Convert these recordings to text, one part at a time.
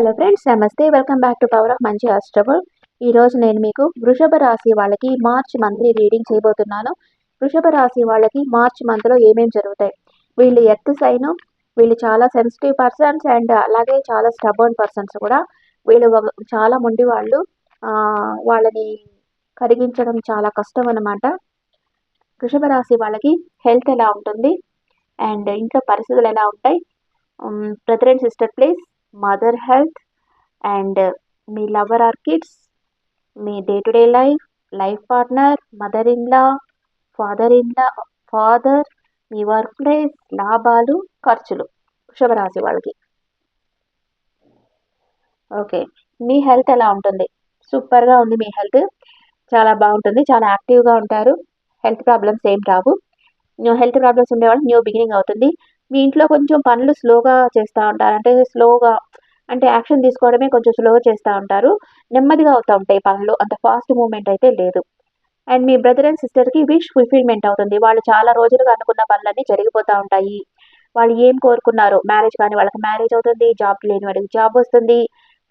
Hello friends నమస్తే. Welcome back to power of మంచి అస్టబుల్ ఈరోజు నేను మీకు వృషభ రాశి వాళ్ళకి మార్చ్ మంత్లీ రీడింగ్ చేయబోతున్నాను. వృషభ రాశి వాళ్ళకి మార్చ్ మంత్లో ఏమేమి జరుగుతాయి? వీళ్ళు ఎర్త్ సైను వీళ్ళు చాలా సెన్సిటివ్ పర్సన్స్ అండ్ అలాగే చాలా స్టబర్న్ పర్సన్స్ కూడా. వీళ్ళు చాలా మొండి వాళ్ళు. వాళ్ళని కరిగించడం చాలా కష్టం అన్నమాట. వృషభ రాశి వాళ్ళకి హెల్త్ ఎలా ఉంటుంది? అండ్ ఇంట్లో పరిస్థితులు ఎలా ఉంటాయి? Brother and sister place mother health and me lover or kids me day to day life life partner mother in law father in law father me work place లాభాలు ఖర్చులు వృషభరాశి వాళ్ళకి. ఓకే మీ హెల్త్ ఎలా ఉంటుంది? సూపర్గా ఉంది మీ హెల్త్. చాలా బాగుంటుంది చాలా యాక్టివ్గా ఉంటారు. హెల్త్ ప్రాబ్లమ్స్ ఏం రావు. న్యూ హెల్త్ ప్రాబ్లమ్స్ ఉండేవాళ్ళు న్యూ బిగినింగ్ అవుతుంది. మీ ఇంట్లో కొంచెం పనులు స్లోగా చేస్తూ ఉంటారు. అంటే స్లోగా అంటే యాక్షన్ తీసుకోవడమే కొంచెం స్లోగా చేస్తూ ఉంటారు. నెమ్మదిగా అవుతూ ఉంటాయి పనులు. అంత ఫాస్ట్ మూమెంట్ అయితే లేదు. అండ్ మీ బ్రదర్ అండ్ సిస్టర్కి విష్ ఫుల్ఫిల్మెంట్ అవుతుంది. వాళ్ళు చాలా రోజులుగా అనుకున్న పనులన్నీ జరిగిపోతూ ఉంటాయి. వాళ్ళు ఏం కోరుకున్నారో మ్యారేజ్ కానీ వాళ్ళకి మ్యారేజ్ అవుతుంది జాబ్ లేని వాళ్ళకి జాబ్ వస్తుంది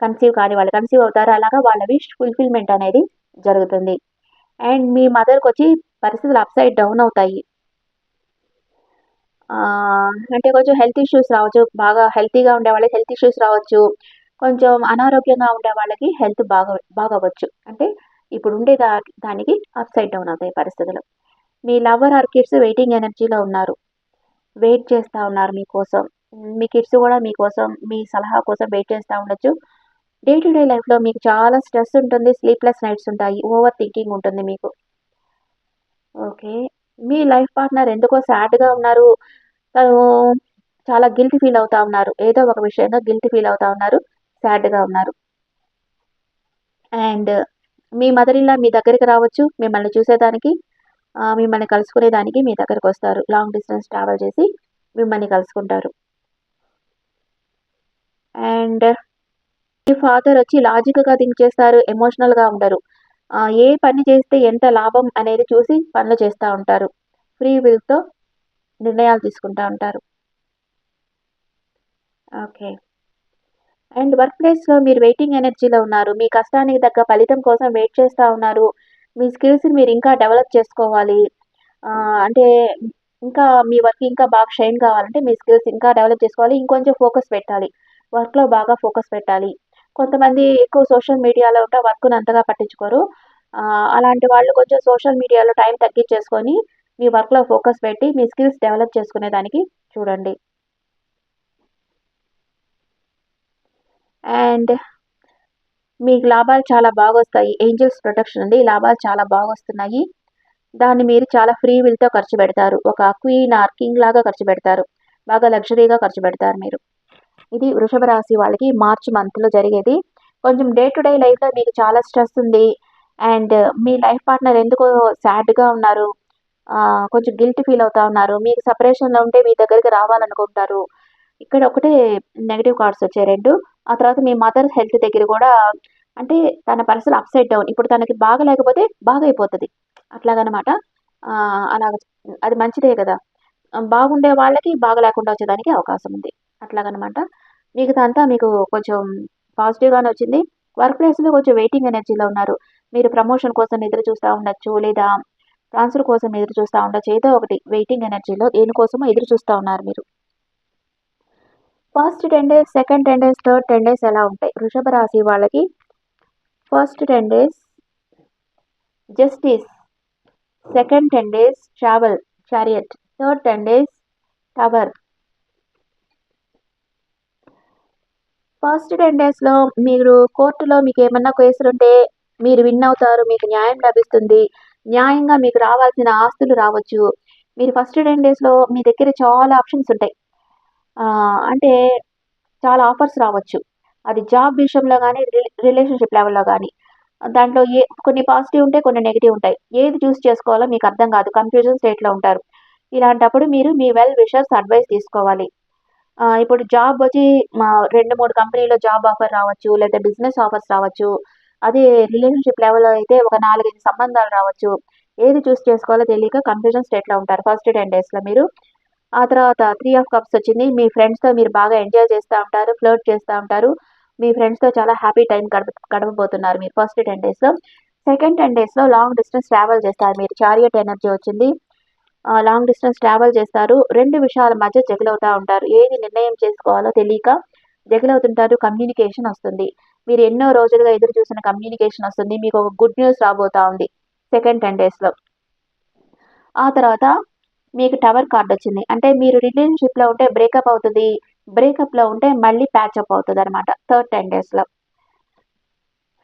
కన్సీవ్ కానీ వాళ్ళు కన్సీవ్ అవుతారు. అలాగా వాళ్ళ విష్ ఫుల్ఫిల్మెంట్ అనేది జరుగుతుంది. అండ్ మీ మదర్కి వచ్చి పరిస్థితులు అప్సైడ్ డౌన్ అవుతాయి. అంటే కొంచెం హెల్త్ ఇష్యూస్ రావచ్చు బాగా హెల్తీగా ఉండే వాళ్ళకి హెల్త్ ఇష్యూస్ రావచ్చు. కొంచెం అనారోగ్యంగా ఉండే వాళ్ళకి హెల్త్ బాగా బాగవచ్చు అంటే ఇప్పుడు ఉండే దా దానికి అప్ సైడ్ డౌన్ అవుతాయి పరిస్థితులు. మీ లవర్ ఆర్ కిడ్స్ వెయిటింగ్ ఎనర్జీలో ఉన్నారు. వెయిట్ చేస్తూ ఉన్నారు మీకోసం. మీ కిడ్స్ కూడా మీకోసం మీ సలహా కోసం వెయిట్ చేస్తూ ఉండొచ్చు. డే టు డే లైఫ్లో మీకు చాలా స్ట్రెస్ ఉంటుంది స్లీప్లెస్ నైట్స్ ఉంటాయి ఓవర్ థింకింగ్ ఉంటుంది మీకు. ఓకే మీ లైఫ్ పార్ట్నర్ ఎందుకో సాడ్గా ఉన్నారు. తను చాలా గిల్ట్ ఫీల్ అవుతా ఉన్నారు. ఏదో ఒక విషయంలో గిల్ట్ ఫీల్ అవుతా ఉన్నారు. సాడ్గా ఉన్నారు. అండ్ మీ మదర్ ఇలా మీ దగ్గరికి రావచ్చు. మిమ్మల్ని చూసేదానికి మిమ్మల్ని కలుసుకునేదానికి మీ దగ్గరకు వస్తారు. లాంగ్ డిస్టెన్స్ ట్రావెల్ చేసి మిమ్మల్ని కలుసుకుంటారు. అండ్ మీ ఫాదర్ వచ్చి లాజిక్గా థింక్ చేస్తారు. ఎమోషనల్గా ఉండరు. ఏ పని చేస్తే ఎంత లాభం అనేది చూసి పనులు చేస్తూ ఉంటారు. ఫ్రీ విల్తో నిర్ణయాలు తీసుకుంటూ ఉంటారు. ఓకే. అండ్ వర్క్ ప్లేస్లో మీరు వెయిటింగ్ ఎనర్జీలో ఉన్నారు. మీ కష్టానికి తగ్గ ఫలితం కోసం వెయిట్ చేస్తూ ఉన్నారు. మీ స్కిల్స్ని మీరు ఇంకా డెవలప్ చేసుకోవాలి. అంటే ఇంకా మీ వర్క్ ఇంకా బాగా షైన్ కావాలంటే మీ స్కిల్స్ ఇంకా డెవలప్ చేసుకోవాలి. ఇంకొంచెం ఫోకస్ పెట్టాలి. వర్క్లో బాగా ఫోకస్ పెట్టాలి. కొంతమంది ఎక్కువ సోషల్ మీడియాలో ఉంటే వర్క్ను అంతగా పట్టించుకోరు. అలాంటి వాళ్ళు కొంచెం సోషల్ మీడియాలో టైం తగ్గించేసుకొని మీ వర్క్లో ఫోకస్ పెట్టి మీ స్కిల్స్ డెవలప్ చేసుకునే దానికి చూడండి. అండ్ మీకు లాభాలు చాలా బాగా వస్తాయి ఏంజల్స్ ప్రొటెక్షన్ ఉంది లాభాలు చాలా బాగా వస్తున్నాయి దాన్ని మీరు చాలా ఫ్రీ విల్తో ఖర్చు పెడతారు. ఒక క్వీన్ ఆర్ కింగ్ లాగా ఖర్చు పెడతారు. బాగా లగ్జరీగా ఖర్చు పెడతారు మీరు. ఇది వృషభ రాశి వాళ్ళకి మార్చ్ మంత్లో జరిగేది. కొంచెం డే టు డే లైఫ్లో మీకు చాలా స్ట్రెస్ ఉంది. అండ్ మీ లైఫ్ పార్ట్నర్ ఎందుకో సాడ్గా ఉన్నారు. కొంచెం గిల్ట్ ఫీల్ అవుతా ఉన్నారు. మీకు సపరేషన్లో ఉంటే మీ దగ్గరికి రావాలనుకుంటారు. ఇక్కడ ఒకటే నెగిటివ్ కార్డ్స్ వచ్చాయి రెండు. ఆ తర్వాత మీ మదర్ హెల్త్ దగ్గర కూడా అంటే తన పరిస్థితులు అప్సైడ్ డౌన్ ఇప్పుడు తనకి బాగా లేకపోతే బాగా అయిపోతుంది అట్లాగనమాట అలాగ అది మంచిదే కదా. బాగుండే వాళ్ళకి బాగా లేకుండా వచ్చేదానికి అవకాశం ఉంది. అట్లాగనమాట. మిగతా అంతా మీకు కొంచెం పాజిటివ్గానే వచ్చింది. వర్క్ ప్లేస్లో కొంచెం వెయిటింగ్ ఎనర్జీలో ఉన్నారు. మీరు ప్రమోషన్ కోసం ఎదురు చూస్తూ ఉండొచ్చు లేదా ట్రాన్స్ఫర్ కోసం ఎదురు చూస్తూ ఉండొచ్చు. ఏదో ఒకటి వెయిటింగ్ ఎనర్జీలో దేనికోసమో ఎదురు చూస్తూ ఉన్నారు మీరు. First ten days second ten days third ten days ఎలా ఉంటాయి? వృషభ రాశి వాళ్ళకి first ten days justice second ten days travel chariot third ten days tower first ten డేస్లో మీరు కోర్టులో మీకు ఏమన్నా కేసులు ఉంటే మీరు విన్ అవుతారు మీకు న్యాయం లభిస్తుంది. న్యాయంగా మీకు రావాల్సిన ఆస్తులు రావచ్చు. మీరు ఫస్ట్ టెన్ డేస్లో మీ దగ్గర చాలా ఆప్షన్స్ ఉంటాయి. అంటే చాలా ఆఫర్స్ రావచ్చు. అది జాబ్ విషయంలో కానీ రిలేషన్షిప్ లెవెల్లో కానీ దాంట్లో ఏ కొన్ని పాజిటివ్ ఉంటాయి కొన్ని నెగిటివ్ ఉంటాయి. ఏది చూస్ చేసుకోవాలో మీకు అర్థం కాదు. కన్ఫ్యూజన్ స్టేట్లో ఉంటారు. ఇలాంటప్పుడు మీరు మీ వెల్ విషర్స్ అడ్వైస్ తీసుకోవాలి. ఇప్పుడు జాబ్ వచ్చి మా రెండు మూడు కంపెనీలో జాబ్ ఆఫర్ రావచ్చు లేదా బిజినెస్ ఆఫర్స్ రావచ్చు. అదే రిలేషన్షిప్ లెవెల్లో అయితే ఒక నాలుగైదు సంబంధాలు రావచ్చు. ఏది చూస్ చేసుకోవాలో తెలియక కన్ఫ్యూజన్ స్టేట్లో ఉంటారు ఫస్ట్ టెన్ డేస్లో మీరు. ఆ తర్వాత త్రీ ఆఫ్ కప్స్ వచ్చింది. మీ ఫ్రెండ్స్తో మీరు బాగా ఎంజాయ్ చేస్తూ ఉంటారు ఫ్లర్ట్ చేస్తూ ఉంటారు. మీ ఫ్రెండ్స్తో చాలా హ్యాపీ టైం గడప గడపబోతున్నారు మీరు ఫస్ట్ టెన్ డేస్లో. సెకండ్ టెన్ డేస్లో లాంగ్ డిస్టెన్స్ ట్రావెల్ చేస్తారు మీరు. చారియట్ ఎనర్జీ వచ్చింది. లాంగ్ డిస్టెన్స్ ట్రావెల్ చేస్తారు. రెండు విషయాల మధ్య జగిలవుతూ ఉంటారు. ఏది నిర్ణయం చేసుకోవాలో తెలియక జగిలవుతుంటారు. కమ్యూనికేషన్ వస్తుంది. మీరు ఎన్నో రోజులుగా ఎదురు చూసిన కమ్యూనికేషన్ వస్తుంది. మీకు ఒక గుడ్ న్యూస్ రాబోతా ఉంది. సెకండ్ టెన్ డేస్లో ఆ తర్వాత మీకు టవర్ కార్డ్ వచ్చింది. అంటే మీరు రిలేషన్షిప్లో ఉంటే బ్రేకప్ అవుతుంది. బ్రేకప్లో ఉంటే మళ్ళీ ప్యాచప్ అవుతుంది అనమాట థర్డ్ టెన్ డేస్లో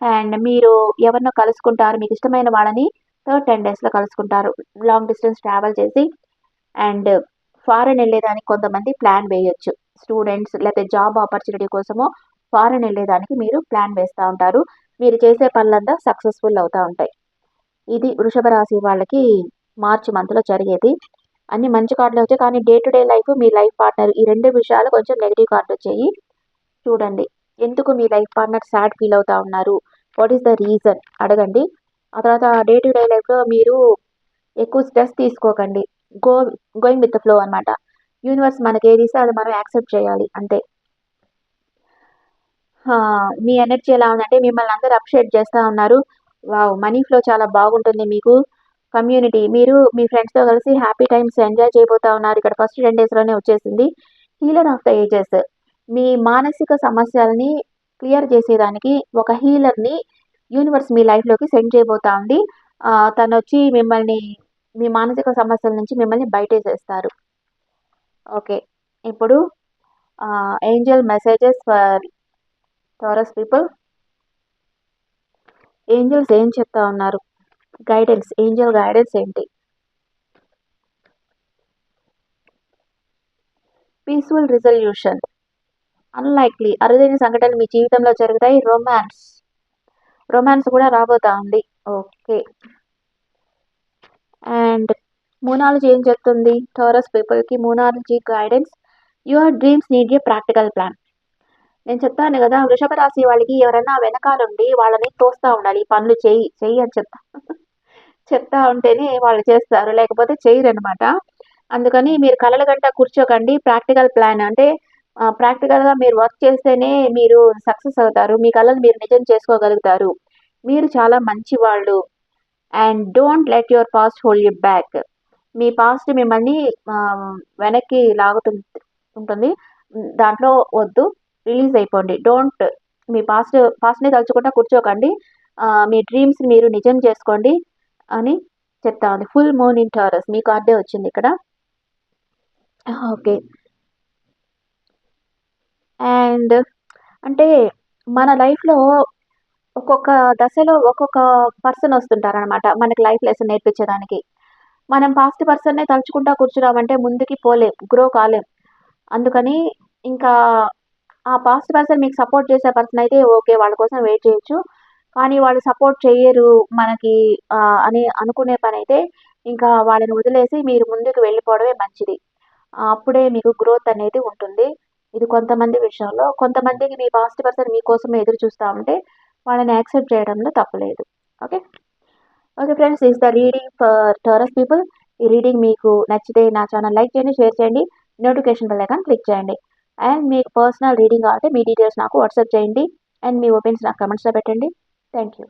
అండ్ మీరు ఎవరినో కలుసుకుంటారు. మీకు ఇష్టమైన వాళ్ళని టెన్ డేస్లో కలుసుకుంటారు. లాంగ్ డిస్టెన్స్ ట్రావెల్ చేసి అండ్ ఫారెన్ వెళ్ళేదానికి కొంతమంది ప్లాన్ వేయొచ్చు. స్టూడెంట్స్ లేకపోతే జాబ్ ఆపర్చునిటీ కోసమో ఫారెన్ వెళ్ళేదానికి మీరు ప్లాన్ వేస్తూ ఉంటారు. మీరు చేసే పనులంతా సక్సెస్ఫుల్ అవుతూ ఉంటాయి. ఇది వృషభ రాశి వాళ్ళకి మార్చి మంత్లో జరిగేది. అన్ని మంచి కార్డులు వచ్చాయి. కానీ డే టు డే లైఫ్ మీ లైఫ్ పార్ట్నర్ ఈ రెండు విషయాలు కొంచెం నెగిటివ్ కార్డు వచ్చాయి. చూడండి. ఎందుకు మీ లైఫ్ పార్ట్నర్ సాడ్ ఫీల్ అవుతా ఉన్నారు? What is the reason? అడగండి. ఆ తర్వాత డే టు డే లైఫ్లో మీరు ఎక్కువ స్ట్రెస్ తీసుకోకండి. Go going with the flow అనమాట యూనివర్స్ మనకి ఏది ఇస్తే అది మనం యాక్సెప్ట్ చేయాలి అంతే. మీ ఎనర్జీ ఎలా ఉందంటే మిమ్మల్ని అందరూ అప్షేట్ చేస్తూ ఉన్నారు. వావ్ మనీ ఫ్లో చాలా బాగుంటుంది మీకు. కమ్యూనిటీ మీరు మీ ఫ్రెండ్స్తో కలిసి హ్యాపీ టైమ్స్ ఎంజాయ్ చేయబోతా ఉన్నారు. ఇక్కడ ఫస్ట్ టెన్ డేస్లోనే వచ్చేసింది. హీలర్ ఆఫ్ ద ఏజెస్ మీ మానసిక సమస్యలని క్లియర్ చేసేదానికి ఒక హీలర్ని యూనివర్స్ మీ లైఫ్లోకి సెండ్ చేయబోతా ఉంది. తను వచ్చి మిమ్మల్ని మీ మానసిక సమస్యల నుంచి మిమ్మల్ని బయటేసేస్తారు. ఓకే. ఇప్పుడు angel messages for Taurus people. Angels ఏం చెప్తా ఉన్నారు? గైడెన్స్ ఏంజల్ గైడెన్స్ ఏంటి? Peaceful resolution. అన్లైక్లీ అరుదైన సంఘటనలు మీ జీవితంలో జరుగుతాయి. రొమాన్స్. రొమాన్స్ కూడా రాబోతా ఉంది ఓకే అండ్ మూనాలజీ ఏం చెప్తుంది? టారస్ పీపుల్కి moonology guidance your dreams need a practical plan నేను చెప్తాను కదా వృషభ రాశి వాళ్ళకి ఎవరైనా వెనకాలండి వాళ్ళని తోస్తూ ఉండాలి. పనులు చేయి చెయ్యి అని చెప్తా. చెప్తా ఉంటేనే వాళ్ళు చేస్తారు లేకపోతే చేయరు అనమాట అందుకని మీరు కలల గంట కూర్చోకండి. ప్రాక్టికల్ ప్లాన్ అంటే ప్రాక్టికల్గా మీరు వర్క్ చేస్తేనే మీరు సక్సెస్ అవుతారు. మీ కళలు మీరు నిజం చేసుకోగలుగుతారు. మీరు చాలా మంచి వాళ్ళు and don't let your past hold you back. Me past మిమ్మల్ని వెనక్కి లాగుతుంది ఉంటుంది. దాంట్లో వద్దు. రిలీజ్ అయిపోండి. డోంట్ మీ పాస్ట్ పాస్ట్ని తలుచుకుంటా కూర్చోకండి. మీ డ్రీమ్స్ మీరు నిజం చేసుకోండి అని చెప్తా ఉంది. ఫుల్ మూన్ ఇన్ టారస్ మీ కార్డే వచ్చింది ఇక్కడ? ఓకే. అండ్ అంటే మన లైఫ్లో ఒక్కొక్క దశలో ఒక్కొక్క పర్సన్ వస్తుంటారనమాట మనకి లైఫ్ లెసన్ నేర్పించడానికి మనం పాస్ట్ పర్సన్నే తలుచుకుంటా కూర్చున్నామంటే ముందుకి పోలేం గ్రో కాలేం. అందుకని ఇంకా ఆ పాస్ట్ పర్సన్ మీకు సపోర్ట్ చేసే పర్సన్ అయితే ఓకే వాళ్ళ కోసం వెయిట్ చేయొచ్చు. కానీ వాళ్ళు సపోర్ట్ చేయరు మనకి అని అనుకునే పని అయితే ఇంకా వాళ్ళని వదిలేసి మీరు ముందుకు వెళ్ళిపోవడమే మంచిది. అప్పుడే మీకు గ్రోత్ అనేది ఉంటుంది. ఇది కొంతమంది విషయంలో కొంతమందికి మీ పాస్ట్ పర్సన్ మీకోసం ఎదురు చూస్తూ ఉంటే వాళ్ళని యాక్సెప్ట్ చేయడంలో తప్పలేదు. Okay okay friends is the reading for Taurus people ఈ రీడింగ్ మీకు నచ్చితే నా ఛానల్ లైక్ చేయండి షేర్ చేయండి నోటిఫికేషన్ బెల్ ఐకాన్ క్లిక్ చేయండి. అండ్ మీకు పర్సనల్ రీడింగ్ కావాలంటే మీ డీటెయిల్స్ నాకు వాట్సాప్ చేయండి. అండ్ మీ ఒపీనియన్స్ నాకు కమెంట్స్లో పెట్టండి. Thank you